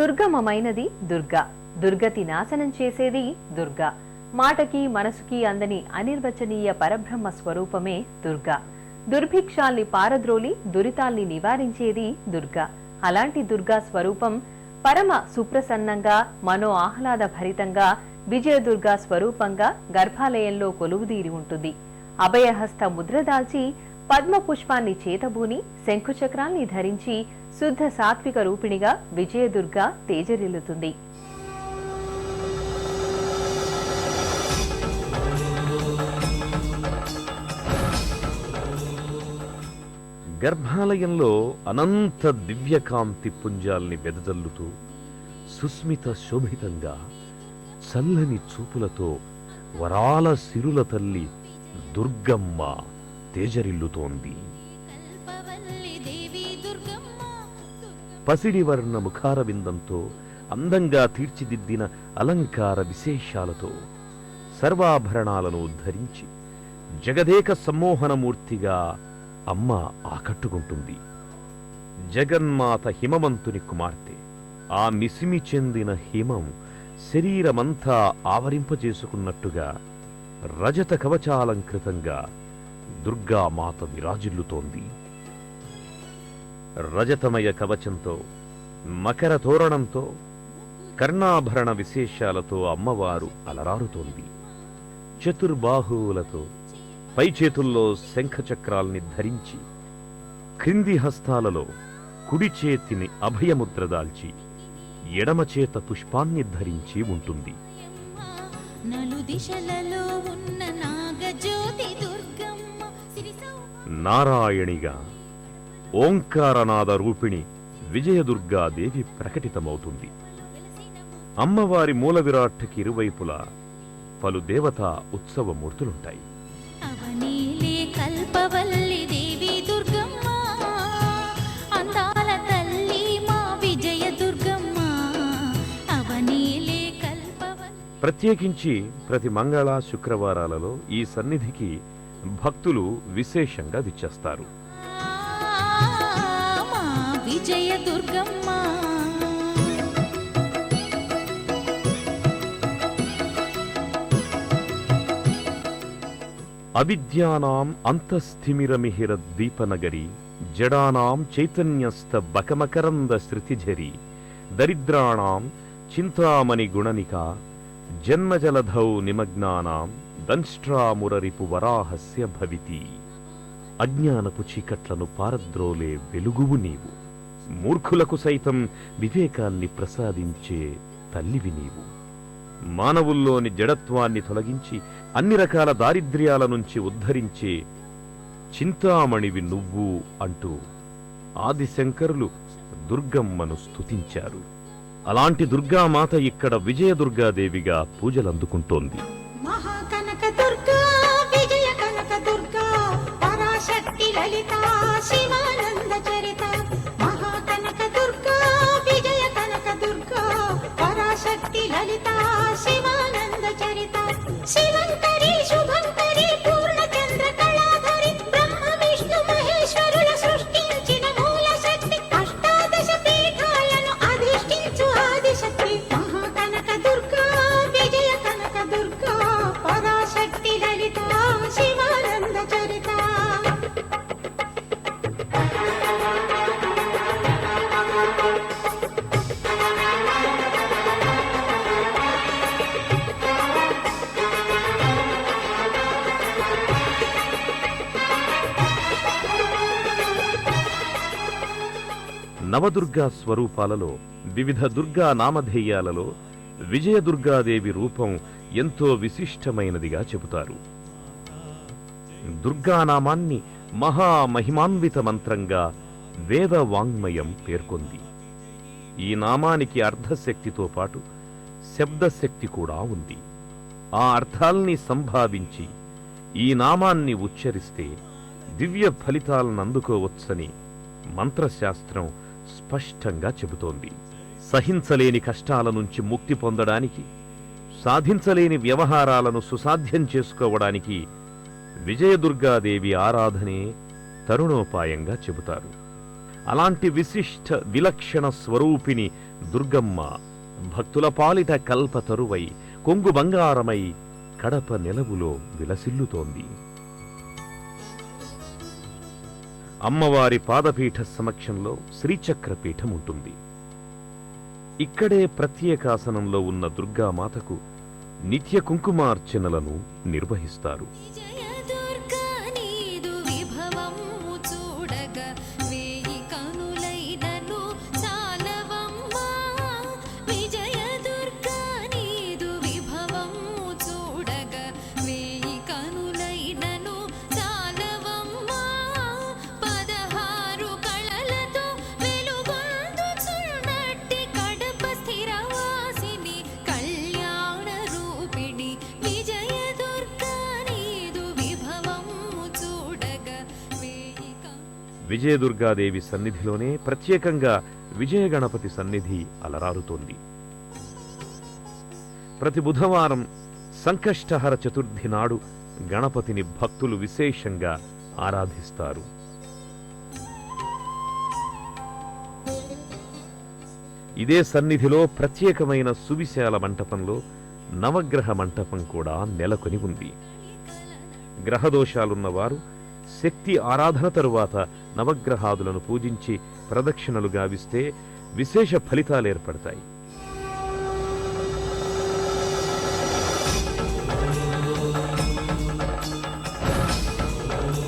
దుర్గమమైనది దుర్గా. దుర్గతి నాశనం చేసేది దుర్గా. మాటకి మనసుకి అందని అనిర్వచనీయ పరబ్రహ్మ స్వరూపమే దుర్గా. దుర్భిక్షాల్ని పారద్రోలి దురితాల్ని నివారించేది దుర్గా. అలాంటి దుర్గా స్వరూపం పరమ సుప్రసన్నంగా మనో ఆహ్లాద భరితంగా విజయదుర్గా స్వరూపంగా గర్భాలయంలో కొలువుదీరి ఉంటుంది. అభయహస్త ముద్ర దాల్చి పద్మ పుష్పాన్ని చేతబూని శంఖుచక్రాల్ని ధరించి శుద్ధ సాత్విక రూపిణిగా విజయదుర్గ తేజరిల్లుతుంది. గర్భాలయంలో అనంత దివ్యకాంతి పుంజాల్ని వెదజల్లుతూ సుస్మిత శోభితంగా చల్లని చూపులతో వరాల సిరుల తల్లి దుర్గమ్మ తేజరిల్లుతోంది. పసిడి వర్ణ ముఖార విందంతో అందంగా తీర్చిదిద్దిన అలంకార విశేషాలతో సర్వాభరణాలను ధరించి జగదేక సమ్మోహనమూర్తిగా అమ్మ ఆకట్టుకుంటుంది. జగన్మాత హిమవంతుని కుమార్తె ఆ మిసిమి చెందిన హిమం శరీరమంతా ఆవరింపజేసుకున్నట్టుగా రజత కవచాలంకృతంగా దుర్గామాత విరాజిల్లుతోంది. రజతమయ కవచంతో మకర తోరణంతో కర్ణాభరణ విశేషాలతో అమ్మవారు అలరారుతోంది. చతుర్బాహువులతో పై చేతుల్లో శంఖచక్రాల్ని ధరించి క్రింది హస్తాలలో కుడి చేతిని అభయముద్ర దాల్చి ఎడమ చేత పుష్పాన్ని ధరించి ఉంటుంది. నలు దిశలలో ఉన్న నారాయణిగా. ఓంకారనాద రూపిణి విజయదుర్గాదేవి ప్రకటితమవుతుంది. అమ్మవారి మూల విరాట్కి ఇరువైపులా పలు దేవతా ఉత్సవమూర్తులుంటాయి. అవనీలే కల్పవల్లి దేవి దుర్గమ్మ అందాల తల్లి మా విజయ దుర్గమ్మ. అవనీలే కల్పవల్లి ప్రత్యేకించి ప్రతి మంగళ శుక్రవారాలలో ఈ సన్నిధికి భక్తులు విశేషంగా విచ్చేస్తారు మా విజయ దుర్గమ్మ. అవిద్యానాం అంతస్థిమిరమిహిర దీపనగరి జడానాం చైతన్యస్థ బకమకరంద శృతిఝరి దరిద్రాణాం చింతామణి గుణనిక జన్మజలధౌ నిమగ్నానాం దంష్ట్రామురరిపు వరాహస్య భవితి. అజ్ఞానపు చీకట్లను పారద్రోలే వెలుగువు నీవు. మూర్ఖులకు సైతం వివేకాన్ని ప్రసాదించే తల్లివి నీవు. మానవుల్లోని జడత్వాన్ని తొలగించి అన్ని రకాల దారిద్ర్యాల నుంచి ఉద్ధరించే చింతామణివి నువ్వు అంటూ ఆదిశంకరులు దుర్గమ్మను స్తుతించారు. అలాంటి దుర్గామాత ఇక్కడ విజయదుర్గాదేవిగా పూజలందుకుంటోంది. మహా నవదుర్గా స్వరూపాలలో వివిధ దుర్గా నామధేయాలలో విజయదుర్గాదేవి రూపం ఎంతో విశిష్టమైనదిగా చెబుతారు. దుర్గానామాన్ని మహామహిమాన్విత మంత్రంగా వేద వాంగ్మయం పేర్కొంది. ఈ నామానికి అర్ధశక్తితో పాటు శబ్దశక్తి కూడా ఉంది. ఆ అర్థాల్ని సంభావించి ఈ నామాన్ని ఉచ్చరిస్తే దివ్య ఫలితాలను అందుకోవచ్చని మంత్రశాస్త్రం స్పష్టంగా చెబుతోంది. సహించలేని కష్టాల నుంచి ముక్తి పొందడానికి సాధించలేని వ్యవహారాలను సుసాధ్యం చేసుకోవడానికి విజయదుర్గాదేవి ఆరాధనే తరుణోపాయంగా చెబుతారు. అలాంటి విశిష్ట విలక్షణ స్వరూపిణి దుర్గమ్మ భక్తుల పాలిట కల్పతరువై కొంగు బంగారమై కడప నెలవులో విలసిల్లుతోంది. అమ్మవారి పాదపీఠ సమక్షంలో శ్రీచక్ర పీఠం ఉంటుంది ఇక్కడే ప్రత్యేకాసనంలో ఉన్న దుర్గామాతకు నిత్య కుంకుమార్చనలను నిర్వహిస్తారు. విజయదుర్గాదేవి సన్నిధిలోనే ప్రత్యేకంగా విజయగణపతి సన్నిధి అలరారుతోంది. ప్రతి బుధవారం సంకష్టహర చతుర్థి నాడు గణపతిని భక్తులు విశేషంగా ఆరాధిస్తారు. ఇదే సన్నిధిలో ప్రత్యేకమైన సువిశాల మంటపంలో నవగ్రహ మంటపం కూడా నెలకొని ఉంది. గ్రహదోషాలున్నవారు వారు శక్తి ఆరాధన తరువాత నవగ్రహాదులను పూజించి ప్రదక్షిణలు గావిస్తే విశేష ఫలితాలేర్పడతాయి.